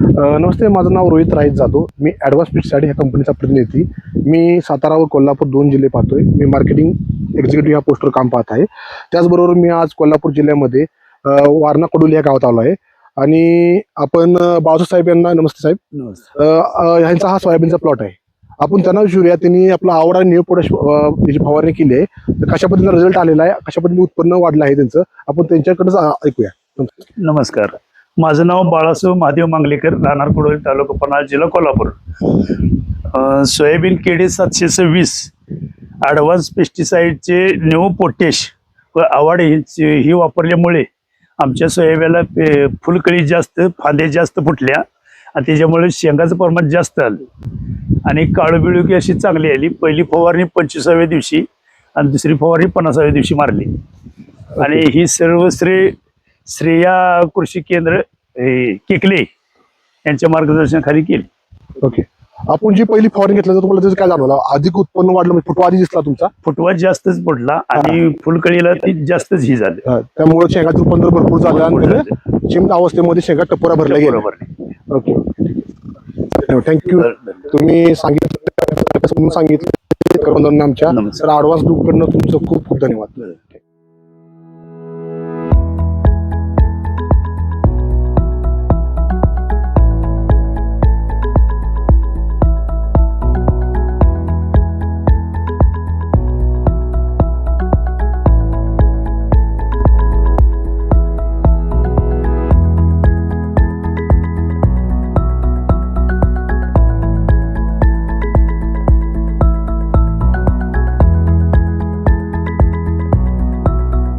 नमस्ते माझं नाव रोहित राईत जाधव. मी ॲडव्हान्स पिचसाठी ह्या कंपनीचा प्रतिनिधी. मी सातारा व कोल्हापूर दोन जिल्हे पाहतोय. मी मार्केटिंग एक्झिक्युटिव्ह ह्या पोस्टवर काम पाहत आहे. त्याचबरोबर मी आज कोल्हापूर जिल्ह्यामध्ये वारणा कडोली या गावात आलो आहे. आणि आपण अ, बाळासाहेब साहेब यांना नमस्ते साहेब. ह्यांचा हा सोयाबीनचा प्लॉट आहे. आपण त्यांना विचारूया त्यांनी आपला आवडा न्यू पोटॅश याची फवारणी केली आहे. तर कशा पद्धतीने रिझल्ट आलेला आहे? कशा पद्धतीने उत्पन्न वाढलं आहे त्यांचं? आपण त्यांच्याकडेच ऐकूया. नमस्कार. माझं नाव बाळासाहेब महादेव मांगलेकर राहणार कुडोली तालुका पन्हाळ जिल्हा कोल्हापूर. सोयाबीन केडी सातशे सव्वीस ॲडव्हान्स पेस्टिसाईडचे न्यू पोटेश व आवाड ही ही वापरल्यामुळे आमच्या सोयाबीनला पे- फुलकळी जास्त फांदे जास्त फुटल्या आणि त्याच्यामुळे शेंगाचं प्रमाण जास्त आलं. आणि काळबिळुकी अशी चांगली आली. पहिली फवारणी पंचवीसाव्या दिवशी आणि दुसरी फवारणी पन्नासाव्या दिवशी मारली. आणि ही सर्व श्रेय श्रेया कृषी केंद्र हे, केकले यांच्या मार्गदर्शनाखाली केली. ओके. आपण जी पहिली फवारणी घेतलं तर तुम्हाला त्याचं काय जाणवलं? अधिक उत्पन्न वाढलं म्हणजे फुटवा आधी दिसला तुमचा? फुटवा जास्तच पडला आणि फुलकळीला ती जास्तच ही झाली. हा, त्यामुळे शेंगाचं उत्पन्न भरपूर झालं आणि त्याने अवस्थेमध्ये शेंगा टपोरा भरल्या गेल्या. बरोबर ओके. थँक्यू तुम्ही सांगितलं सांगितलं. आमच्या नमस्कार. तर ॲडव्हान्स ग्रुपकडनं तुमचं खूप खूप धन्यवाद.